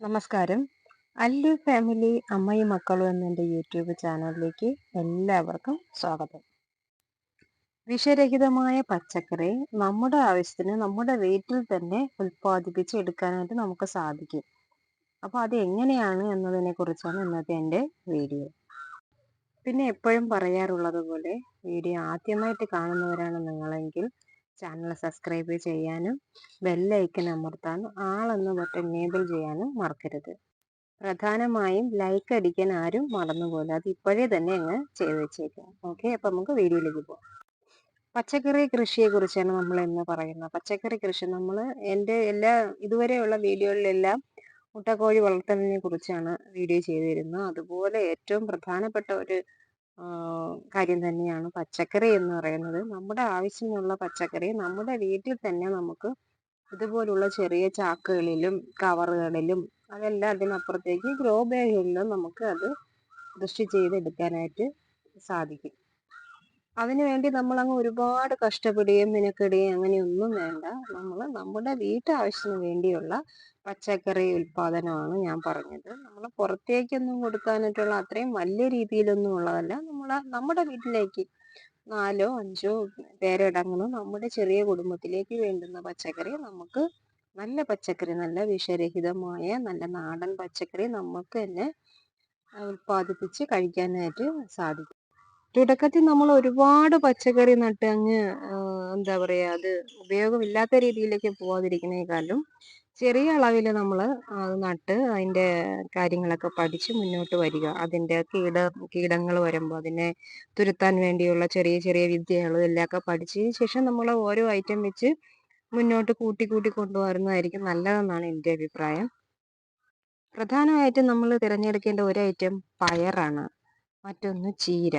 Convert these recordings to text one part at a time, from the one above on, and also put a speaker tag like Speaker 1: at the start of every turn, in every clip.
Speaker 1: നമസ്കാരം. അല്ലു ഫാമിലി അമ്മയും മക്കളും എന്ന എന്റെ യൂട്യൂബ് ചാനലിലേക്ക് എല്ലാവർക്കും സ്വാഗതം. വിഷരഹിതമായ പച്ചക്കറി നമ്മുടെ ആവശ്യത്തിന് നമ്മുടെ വീട്ടിൽ തന്നെ ഉൽപ്പാദിപ്പിച്ച് എടുക്കാനായിട്ട് നമുക്ക് സാധിക്കും. അപ്പോൾ അത് എങ്ങനെയാണ് എന്നതിനെ കുറിച്ചാണ് ഇന്നത്തെ എന്റെ വീഡിയോ. പിന്നെ എപ്പോഴും പറയാറുള്ളത് പോലെ വീഡിയോ ആദ്യമായിട്ട് കാണുന്നവരാണ് നിങ്ങളെങ്കിൽ ചാനൽ സബ്സ്ക്രൈബ് ചെയ്യാനും ബെല്ലൈക്കൻ അമർത്താനും ആളെന്ന ബട്ടൺ എനേബിൾ ചെയ്യാനും മറക്കരുത്. പ്രധാനമായും ലൈക്ക് അടിക്കാൻ ആരും മറന്നുപോലെ അത് ഇപ്പോഴേ തന്നെ അങ്ങ് ചെയ്ത് വെച്ചേക്കാം. ഓക്കെ അപ്പം നമുക്ക് വീഡിയോയിലേക്ക് പോകാം. പച്ചക്കറി കൃഷിയെ കുറിച്ചാണ് നമ്മൾ ഇന്ന് പറയുന്നത്. പച്ചക്കറി കൃഷി നമ്മൾ എന്റെ എല്ലാ ഇതുവരെയുള്ള വീഡിയോകളിലെല്ലാം മുട്ടക്കോഴി വളർത്തലിനെ കുറിച്ചാണ് വീഡിയോ ചെയ്തിരുന്നത്. അതുപോലെ ഏറ്റവും പ്രധാനപ്പെട്ട ഒരു കാര്യം തന്നെയാണ് പച്ചക്കറി എന്ന് പറയുന്നത്. നമ്മുടെ ആവശ്യമുള്ള പച്ചക്കറി നമ്മുടെ വീട്ടിൽ തന്നെ നമുക്ക് ഇതുപോലുള്ള ചെറിയ ചാക്കുകളിലും കവറുകളിലും അതെല്ലാം അതിനപ്പുറത്തേക്ക് ഗ്രോ ബാഗുകളിലും നമുക്ക് അത് കൃഷി ചെയ്തെടുക്കാനായിട്ട് സാധിക്കും. അതിനുവേണ്ടി നമ്മളങ്ങ് ഒരുപാട് കഷ്ടപ്പെടുകയും മെനക്കെടുകയും അങ്ങനെയൊന്നും വേണ്ട. നമ്മൾ നമ്മുടെ വീട്ടാവശ്യത്തിന് വേണ്ടിയുള്ള പച്ചക്കറി ഉൽപാദനമാണ് ഞാൻ പറഞ്ഞത്. നമ്മൾ പുറത്തേക്കൊന്നും കൊടുക്കാനായിട്ടുള്ള അത്രയും വലിയ രീതിയിലൊന്നും ഉള്ളതല്ല. നമ്മൾ നമ്മുടെ വീട്ടിലേക്ക് നാലോ അഞ്ചോ പേരടങ്ങുന്ന നമ്മുടെ ചെറിയ കുടുംബത്തിലേക്ക് വേണ്ടുന്ന പച്ചക്കറി നമുക്ക് നല്ല പച്ചക്കറി നല്ല വിഷരഹിതമായ നല്ല നാടൻ പച്ചക്കറി നമുക്ക് തന്നെ ഉൽപ്പാദിപ്പിച്ച് കഴിക്കാനായിട്ട് സാധിക്കും. തുടക്കത്തിൽ നമ്മൾ ഒരുപാട് പച്ചക്കറി നട്ട് അങ്ങ് എന്താ പറയാ അത് ഉപയോഗമില്ലാത്ത രീതിയിലേക്ക് പോവാതിരിക്കുന്നതിനേക്കാളും ചെറിയ അളവിൽ നമ്മൾ അത് നട്ട് അതിന്റെ കാര്യങ്ങളൊക്കെ പഠിച്ച് മുന്നോട്ട് വരിക. അതിന്റെ കീട കീടങ്ങൾ വരുമ്പോൾ അതിനെ തുരുത്താൻ വേണ്ടിയുള്ള ചെറിയ ചെറിയ വിദ്യകൾ ഒക്കെ പഠിച്ചതിന് ശേഷം നമ്മൾ ഓരോ ഐറ്റം വെച്ച് മുന്നോട്ട് കൂട്ടി കൂട്ടി കൊണ്ടുവരുന്നതായിരിക്കും നല്ലതെന്നാണ് എന്റെ അഭിപ്രായം. പ്രധാനമായിട്ടും നമ്മൾ തിരഞ്ഞെടുക്കേണ്ട ഒരു ഐറ്റം പയറാണ്. മറ്റൊന്ന് ചീര.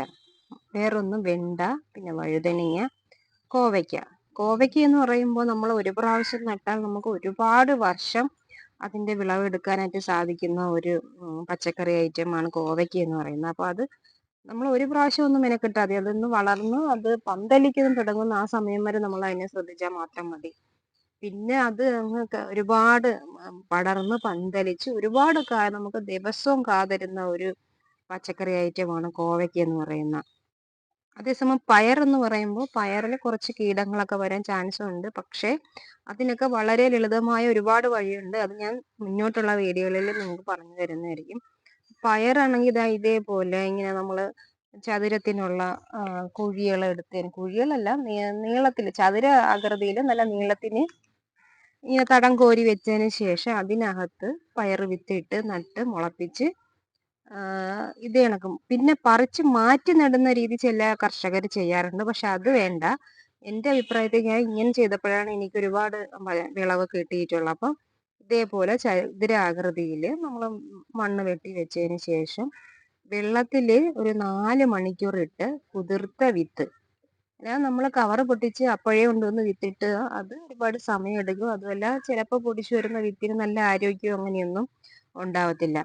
Speaker 1: വേറൊന്ന് വെണ്ട. പിന്നെ വഴുതനങ്ങ കോവയ്ക്ക. കോവയ്ക്ക എന്ന് പറയുമ്പോൾ നമ്മൾ ഒരു പ്രാവശ്യം നട്ടാൽ നമുക്ക് ഒരുപാട് വർഷം അതിന്റെ വിളവെടുക്കാനായിട്ട് സാധിക്കുന്ന ഒരു പച്ചക്കറി ഐറ്റമാണ് കോവയ്ക്ക എന്ന് പറയുന്നത്. അപ്പോൾ അത് നമ്മൾ ഒരു പ്രാവശ്യം ഒന്നും മെനക്കെട്ടാൽ അതൊന്ന് വളർന്ന് അത് പന്തലിക്കുന്നു തുടങ്ങുന്ന ആ സമയം വരെ നമ്മൾ അതിനെ ശ്രദ്ധിച്ചാൽ മാത്രം മതി. പിന്നെ അത് ഒരുപാട് പടർന്ന് പന്തലിച്ച് ഒരുപാട് നമുക്ക് ദിവസവും കാതരുന്ന ഒരു പച്ചക്കറി ഐറ്റമാണ് കോവയ്ക്ക എന്ന് പറയുന്ന അതേസമയം പയർ എന്ന് പറയുമ്പോൾ പയറിൽ കുറച്ച് കീടങ്ങളൊക്കെ വരാൻ ചാൻസ് ഉണ്ട്. പക്ഷേ അതിനൊക്കെ വളരെ ലളിതമായ ഒരുപാട് വഴിയുണ്ട്. അത് ഞാൻ മുന്നോട്ടുള്ള വീഡിയോകളിൽ നിങ്ങൾക്ക് പറഞ്ഞു തരുന്നതായിരിക്കും. പയറാണെങ്കിൽ ഇതാ ഇതേപോലെ ഇങ്ങനെ നമ്മൾ ചതുരത്തിനുള്ള കുഴികൾ എടുത്ത് കുഴികളല്ല നീളത്തിൽ ചതുര ആകൃതിയിൽ നല്ല നീളത്തിന് ഇങ്ങനെ തടം കോരി വെച്ചതിന് ശേഷം അതിനകത്ത് പയർ വിത്തിട്ട് നട്ട് മുളപ്പിച്ച് ഇത് കണക്കും. പിന്നെ പറിച്ച് മാറ്റി നടുന്ന രീതി ചില കർഷകർ ചെയ്യാറുണ്ട്. പക്ഷെ അത് വേണ്ട. എന്റെ അഭിപ്രായത്തിൽ ഞാൻ ഇങ്ങനെ ചെയ്തപ്പോഴാണ് എനിക്ക് ഒരുപാട് വിളവ് കിട്ടിയിട്ടുള്ളത്. അപ്പം ഇതേപോലെ ചതുരാകൃതിയിൽ നമ്മൾ മണ്ണ് വെട്ടി വെച്ചതിന് ശേഷം വെള്ളത്തിൽ ഒരു നാല് മണിക്കൂർ ഇട്ട് കുതിർത്ത വിത്ത്. ഞാൻ നമ്മൾ കവർ പൊട്ടിച്ച് അപ്പോഴേ കൊണ്ടുവന്ന് വിത്തിട്ട് അത് ഒരുപാട് സമയം എടുക്കും. അതുമല്ല ചിലപ്പോൾ പൊടിച്ചു വരുന്ന വിത്തിന് നല്ല ആരോഗ്യം അങ്ങനെയൊന്നും ഉണ്ടാവത്തില്ല.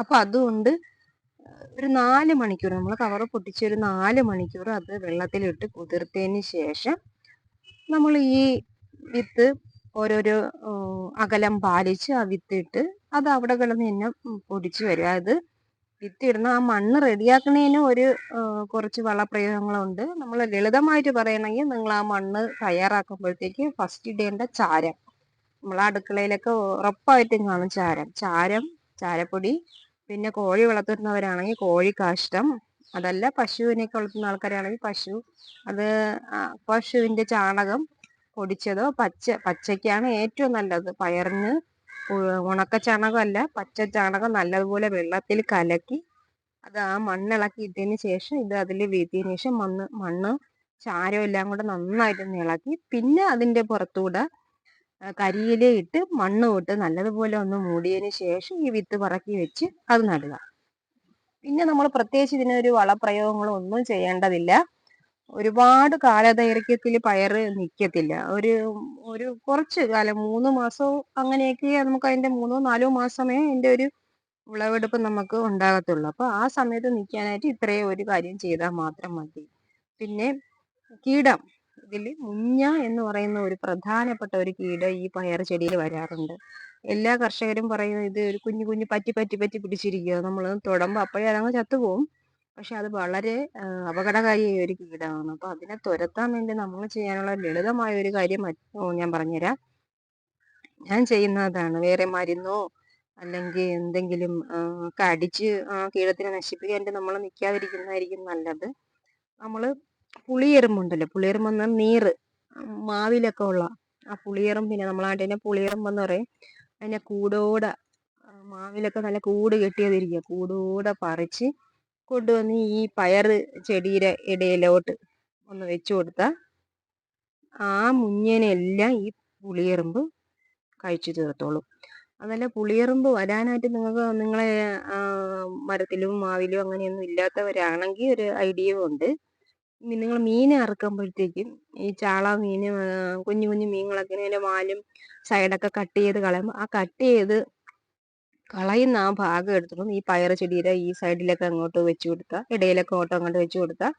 Speaker 1: അപ്പൊ അതുകൊണ്ട് ഒരു നാല് മണിക്കൂർ നമ്മൾ കവർ പൊട്ടിച്ച് ഒരു നാല് മണിക്കൂർ അത് വെള്ളത്തിലിട്ട് കുതിർത്തതിന് ശേഷം നമ്മൾ ഈ വിത്ത് ഓരോരോ അകലം പാലിച്ച് ആ വിത്തിട്ട് അത് അവിടെ കിടന്ന് തന്നെ പൊടിച്ചു വരും. അത് വിത്തിടുന്ന ആ മണ്ണ് റെഡിയാക്കുന്നതിന് ഒരു കുറച്ച് വളപ്രയോഗങ്ങളുണ്ട്. നമ്മൾ ലളിതമായിട്ട് പറയണമെങ്കിൽ നിങ്ങൾ ആ മണ്ണ് തയ്യാറാക്കുമ്പോഴത്തേക്ക് ഫസ്റ്റ് ഇടേണ്ട ചാരം. നമ്മൾ അടുക്കളയിലൊക്കെ ഉറപ്പായിട്ടും കാണും ചാരം. ചാരം ചാരപ്പൊടി പിന്നെ കോഴി വളർത്തുന്നവരാണെങ്കിൽ കോഴി കാഷ്ടം. അതല്ല പശുവിനെയൊക്കെ വളർത്തുന്ന ആൾക്കാരാണെങ്കിൽ പശു. അത് പശുവിന്റെ ചാണകം പൊടിച്ചതോ പച്ച പച്ചയ്ക്കാണ് ഏറ്റവും നല്ലത്. പയറിന് ഉണക്ക ചാണകമല്ല പച്ച ചാണകം നല്ലതുപോലെ വെള്ളത്തിൽ കലക്കി അത് ആ മണ്ണിളക്കി ഇട്ടതിന് ശേഷം ഇത് അതിൽ വീത്തിയതിന് ശേഷം മണ്ണ് മണ്ണ് ചാരം എല്ലാം കൂടെ നന്നായിട്ട് ഇളക്കി പിന്നെ അതിന്റെ പുറത്തൂടെ കരിയില ഇട്ട് മണ്ണ് ഇട്ട് നല്ലതുപോലെ ഒന്ന് മൂടിയതിന് ശേഷം ഈ വിത്ത് പറക്കി വെച്ച് അത് നടുക. പിന്നെ നമ്മൾ പ്രത്യേകിച്ച് ഇതിനൊരു വളപ്രയോഗങ്ങളോ ഒന്നും ചെയ്യേണ്ടതില്ല. ഒരുപാട് കാലദൈർഘ്യത്തിൽ പയറ് നിൽക്കത്തില്ല ഒരു ഒരു കുറച്ച് കാലം മൂന്ന് മാസവും അങ്ങനെയൊക്കെ നമുക്ക് അതിന്റെ മൂന്നോ നാലോ മാസമേ അതിന്റെ ഒരു വിളവെടുപ്പ് നമുക്ക് ഉണ്ടാകത്തുള്ളൂ. അപ്പോൾ ആ സമയത്ത് നിൽക്കാനായിട്ട് ഇത്രയും ഒരു കാര്യം ചെയ്താൽ മാത്രം മതി. പിന്നെ കീടം. ഇതിൽ മുഞ്ഞ എന്ന് പറയുന്ന ഒരു പ്രധാനപ്പെട്ട ഒരു കീട ഈ പയർ ചെടിയിൽ വരാറുണ്ട്. എല്ലാ കർഷകരും പറയുന്നത് ഇത് ഒരു കുഞ്ഞു കുഞ്ഞു പറ്റി പറ്റി പറ്റി പിടിച്ചിരിക്കുക നമ്മൾ തൊടുമ്പോൾ അപ്പോഴേ അതങ്ങ് ചത്തുപോകും പക്ഷെ അത് വളരെ അപകടകാരിയായ ഒരു കീടമാണ്. അപ്പോൾ അതിനെ തുരത്താൻ വേണ്ടി നമ്മൾ ചെയ്യാനുള്ള ലളിതമായ ഒരു കാര്യം ഞാൻ പറഞ്ഞുതരാം. ഞാൻ ചെയ്യുന്നതാണ്. വേറെ മരുന്നോ അല്ലെങ്കിൽ എന്തെങ്കിലും ഒക്കെ അടിച്ച് ആ കീടത്തിനെ നശിപ്പിക്കാൻ നമ്മൾ നിൽക്കാതിരിക്കുന്നതായിരിക്കും നല്ലത്. നമ്മൾ പുളിയെറുമ്പുണ്ടല്ലോ പുളിയെറുമ്പെന്ന് നീറ് മാവിലൊക്കെ ഉള്ള ആ പുളിയെറുമ്പിനെ നമ്മളാട്ടിനെ പുളിയെറുമ്പെന്ന് പറയും. അതിനെ കൂടോടെ മാവിലൊക്കെ നല്ല കൂട് കെട്ടിയതിരിക്കുക. കൂടോടെ പറിച്ച് കൊണ്ടുവന്ന് ഈ പയർ ചെടിയുടെ ഇടയിലോട്ട് ഒന്ന് വെച്ചു കൊടുത്താൽ ആ മുഞ്ഞിനെല്ലാം ഈ പുളിയെറുമ്പ് കഴിച്ചു തീർത്തോളും. അതല്ല പുളിയെറുമ്പ് വരാനായിട്ട് നിങ്ങൾക്ക് നിങ്ങളെ മരത്തിലും മാവിലും അങ്ങനെയൊന്നും ഇല്ലാത്തവരാണെങ്കിൽ ഒരു ഐഡിയ ഉണ്ട്. നിങ്ങൾ മീൻ അറുക്കുമ്പോഴത്തേക്കും ഈ ചാള മീൻ കുഞ്ഞു കുഞ്ഞു മീനുകളൊക്കെ അതിന്റെ വാലും സൈഡൊക്കെ കട്ട് ചെയ്ത് കളയുമ്പോൾ ആ കട്ട് ചെയ്ത് കളയുന്ന ആ ഭാഗം എടുത്തിട്ടും ഈ പയർ ചെടിയുടെ ഈ സൈഡിലൊക്കെ അങ്ങോട്ട് വെച്ചു കൊടുത്താൽ ഇടയിലൊക്കെ ഓട്ടം അങ്ങോട്ട് വെച്ചു കൊടുത്താൽ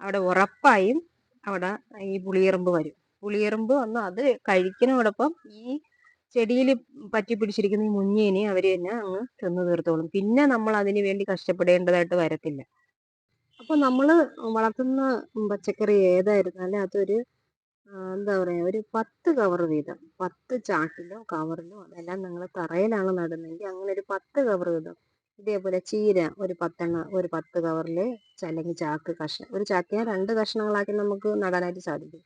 Speaker 1: അവിടെ ഉറപ്പായും അവിടെ ഈ പുളിയെറുമ്പ് വരും. പുളിയെറുമ്പ് വന്ന് അത് കഴിക്കുന്നതോടൊപ്പം ഈ ചെടിയിൽ പറ്റി പിടിച്ചിരിക്കുന്ന ഈ മുഞ്ഞേനെ അവർ തന്നെ അങ്ങ് തിന്നു തീർത്തോളും. പിന്നെ നമ്മൾ അതിന് വേണ്ടി കഷ്ടപ്പെടേണ്ടതായിട്ട് വരത്തില്ല. അപ്പോൾ നമ്മൾ വളർത്തുന്ന പച്ചക്കറി ഏതായിരുന്നാലും അതൊരു എന്താ പറയുക ഒരു പത്ത് കവർ വീതം. പത്ത് ചാക്കിലോ കവറിലോ അതെല്ലാം നിങ്ങൾ തറയിലാണ് നടുന്നതെങ്കിൽ അങ്ങനെ ഒരു പത്ത് കവർ വീതം. ഇതേപോലെ ചീര ഒരു പത്തെണ്ണ ഒരു പത്ത് കവറിൽ അല്ലെങ്കിൽ ചാക്ക് കഷ്ണം. ഒരു ചാക്കിനെ രണ്ട് കഷ്ണങ്ങളാക്കി നമുക്ക് നടാനായിട്ട് സാധിക്കും.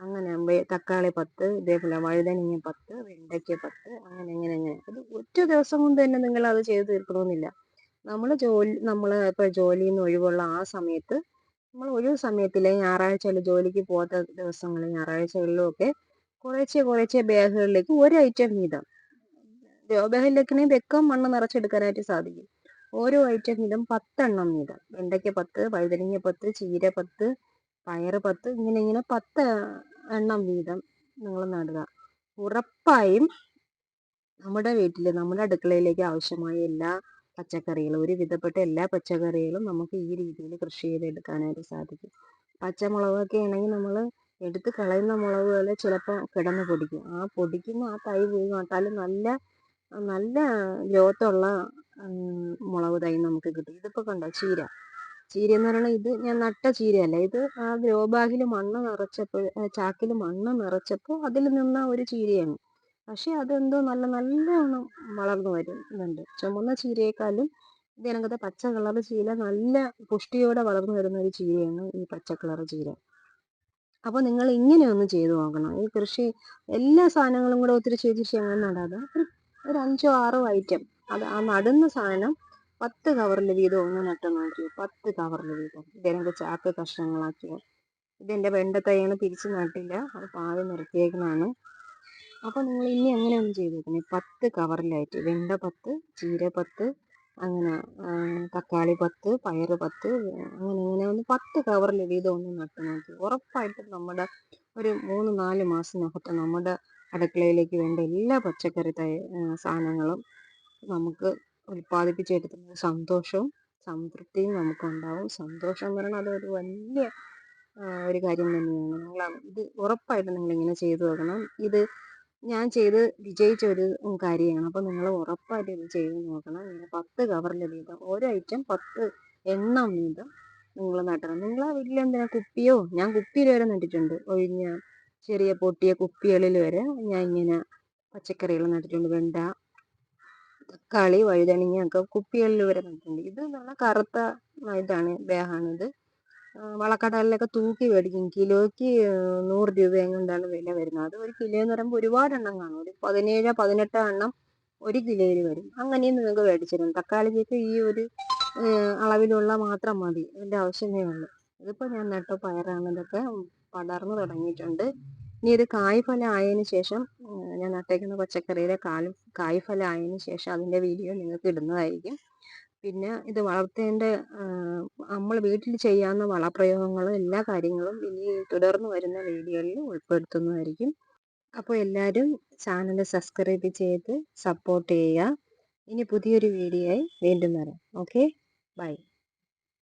Speaker 1: അങ്ങനെ തക്കാളി പത്ത് ഇതേപോലെ വഴുതനങ്ങ പത്ത് വെണ്ടയ്ക്ക പത്ത് അങ്ങനെ അങ്ങനെ അങ്ങനെ ഒരു ഒറ്റ ദിവസം കൊണ്ട് തന്നെ നിങ്ങൾ അത് ചെയ്ത് തീർക്കണമെന്നില്ല. നമ്മൾ ജോലി നമ്മൾ ഇപ്പോൾ ജോലിയിൽ നിന്ന് ഒഴിവുള്ള ആ സമയത്ത് നമ്മൾ ഒഴിവ് സമയത്തിലെ ഞായറാഴ്ചയിൽ ജോലിക്ക് പോകാത്ത ദിവസങ്ങളിൽ ഞായറാഴ്ചകളിലും ഒക്കെ കുറേശ്ശെ കുറേശ്ശെ ബാഗുകളിലേക്ക് ഒരു ഐറ്റം വീതം. ബാഗിലേക്കിനെ വെക്കം മണ്ണ് നിറച്ചെടുക്കാനായിട്ട് സാധിക്കും. ഓരോ ഐറ്റം വീതം പത്തെണ്ണം വീതം. വെണ്ടയ്ക്ക പത്ത് വഴുതനങ്ങ പത്ത് ചീര പത്ത് പയറ് പത്ത് ഇങ്ങനെ ഇങ്ങനെ പത്ത് എണ്ണം വീതം നിങ്ങൾ നടുക. ഉറപ്പായും നമ്മുടെ വീട്ടിൽ നമ്മുടെ അടുക്കളയിലേക്ക് ആവശ്യമായ എല്ലാ പച്ചക്കറികളും ഒരു വിധപ്പെട്ട എല്ലാ പച്ചക്കറികളും നമുക്ക് ഈ രീതിയിൽ കൃഷി ചെയ്തെടുക്കാനായിട്ട് സാധിക്കും. പച്ചമുളകൊക്കെ ആണെങ്കിൽ നമ്മൾ എടുത്ത് കളയുന്ന മുളക് പോലെ ചിലപ്പോൾ കിടന്ന് പൊടിക്കും. ആ പൊടിക്കുന്ന ആ തൈ പോയി നട്ടാൽ നല്ല നല്ല ഗ്രോത്തുള്ള മുളക് തൈ നമുക്ക് കിട്ടും. ഇതിപ്പോൾ കണ്ടോ? ചീര. ചീര എന്ന് പറയുന്നത് ഇത് ഞാൻ നട്ട ചീരയല്ല. ഇത് ആ ഗ്രോ ബാഗിൽ മണ്ണ് നിറച്ചപ്പോൾ ചാക്കിൽ മണ്ണ് നിറച്ചപ്പോൾ അതിൽ നിന്ന ഒരു ചീരയാണ്. പക്ഷേ അതെന്തോ നല്ല നല്ലോണം വളർന്നു വരുന്നുണ്ട്. ചുമന്ന ചീരയേക്കാളും ഇതിനകത്തെ പച്ച കളർ ചീര നല്ല പുഷ്ടിയോടെ വളർന്നു വരുന്ന ഒരു ചീരയാണ് ഈ പച്ച കളർ ചീര. അപ്പോൾ നിങ്ങൾ ഇങ്ങനെ ഒന്ന് ചെയ്തു നോക്കണം. ഈ കൃഷി എല്ലാ സാധനങ്ങളും കൂടെ ഒത്തിരി ചെയ്ത് ചെയ്യാൻ നടാതെ ഒരു ഒരു അഞ്ചോ ആറോ ഐറ്റം അത് ആ നടുന്ന സാധനം പത്ത് കവറിൽ വീതം ഒന്ന് നട്ട് നോക്കിയോ പത്ത് കവറിൽ വീതം. ഇതിനകത്ത് ചാക്ക് കഷ്ണങ്ങളാക്കിയോ. ഇതെന്റെ വെണ്ടത്തൈയാണ് തിരിച്ച് നട്ടില്ല. അത് പാതി നിർത്തിയേക്കുന്നതാണ്. അപ്പോൾ നിങ്ങൾ ഇനി അങ്ങനെ ഒന്ന് ചെയ്ത് പത്ത് കവറിലായിട്ട് വെണ്ട പത്ത് ചീര പത്ത് അങ്ങനെ തക്കാളി പത്ത് പയർ പത്ത് അങ്ങനെ അങ്ങനെ ഒന്ന് പത്ത് കവറിൽ വീതം ഒന്ന് നട്ട് നോക്കി. ഉറപ്പായിട്ടും നമ്മുടെ ഒരു മൂന്ന് നാല് മാസത്തിനകത്ത് നമ്മുടെ അടുക്കളയിലേക്ക് വേണ്ട എല്ലാ പച്ചക്കറി തൈ സാധനങ്ങളും നമുക്ക് ഉൽപ്പാദിപ്പിച്ചെടുക്കുന്ന സന്തോഷവും സംതൃപ്തിയും നമുക്കുണ്ടാവും. സന്തോഷം എന്ന് പറയുന്നത് അതൊരു വലിയ ഒരു കാര്യം തന്നെയാണ്. നിങ്ങൾ ഇത് ഉറപ്പായിട്ടും നിങ്ങളിങ്ങനെ ചെയ്തു നോക്കണം. ഇത് ഞാൻ ചെയ്ത് വിജയിച്ച ഒരു കാര്യമാണ്. അപ്പോൾ നിങ്ങൾ ഉറപ്പായിട്ടും ഇത് ചെയ്ത് നോക്കണം. ഇങ്ങനെ പത്ത് കവറിൽ വീതം ഓരോ ഐറ്റം പത്ത് എണ്ണം വീതം നിങ്ങൾ നട്ടണം. നിങ്ങൾ ആ വീട്ടിൽ എന്തിനാ കുപ്പിയോ? ഞാൻ കുപ്പിയിൽ വരെ നട്ടിട്ടുണ്ട്. ഒഴിഞ്ഞ ചെറിയ പൊട്ടിയ കുപ്പികളിൽ വരെ ഞാൻ ഇങ്ങനെ പച്ചക്കറികൾ നട്ടിട്ടുണ്ട്. വെണ്ട തക്കാളി വഴുതനങ്ങ ഒക്കെ കുപ്പികളിൽ വരെ നട്ടിട്ടുണ്ട്. ഇത് നല്ല കറുത്ത ഇതാണ് ബാഗാണിത് വളക്കടലിലൊക്കെ തൂക്കി മേടിക്കും. കിലോയ്ക്ക് നൂറ് രൂപ എങ്ങാണ്ടാണ് വില വരുന്നത്. അത് ഒരു കിലോ എന്ന് പറയുമ്പോൾ ഒരുപാട് എണ്ണം കാണും. ഒരു പതിനേഴോ പതിനെട്ടോ എണ്ണം ഒരു കിലോയിൽ വരും. അങ്ങനെയും നിങ്ങൾക്ക് മേടിച്ചിരുന്നു. തക്കാളിക്ക് ഈ ഒരു അളവിലുള്ള മാത്രം മതി. അതിന്റെ ആവശ്യമേ ഉള്ളൂ. ഇതിപ്പോൾ ഞാൻ നട്ട പയറാണ്. ഇതൊക്കെ പടർന്നു തുടങ്ങിയിട്ടുണ്ട്. ഇനി ഇത് കായ്ഫലം ആയതിനു ശേഷം ഞാൻ നട്ടേക്കുന്ന പച്ചക്കറിയുടെ കാലും കായ്ഫലം ആയതിനു ശേഷം അതിന്റെ വീഡിയോ നിങ്ങൾക്ക് ഇടുന്നതായിരിക്കും. പിന്നെ ഇത് വളർത്തേണ്ട നമ്മൾ വീട്ടിൽ ചെയ്യാവുന്ന വളപ്രയോഗങ്ങളും എല്ലാ കാര്യങ്ങളും ഇനി തുടർന്ന് വരുന്ന വീഡിയോയിൽ ഉൾപ്പെടുത്തുന്നതായിരിക്കും. അപ്പോൾ എല്ലാവരും ചാനൽ സബ്സ്ക്രൈബ് ചെയ്ത് സപ്പോർട്ട് ചെയ്യുക. ഇനി പുതിയൊരു വീഡിയോയായി വീണ്ടും വരാം. ഓക്കെ? ബൈ.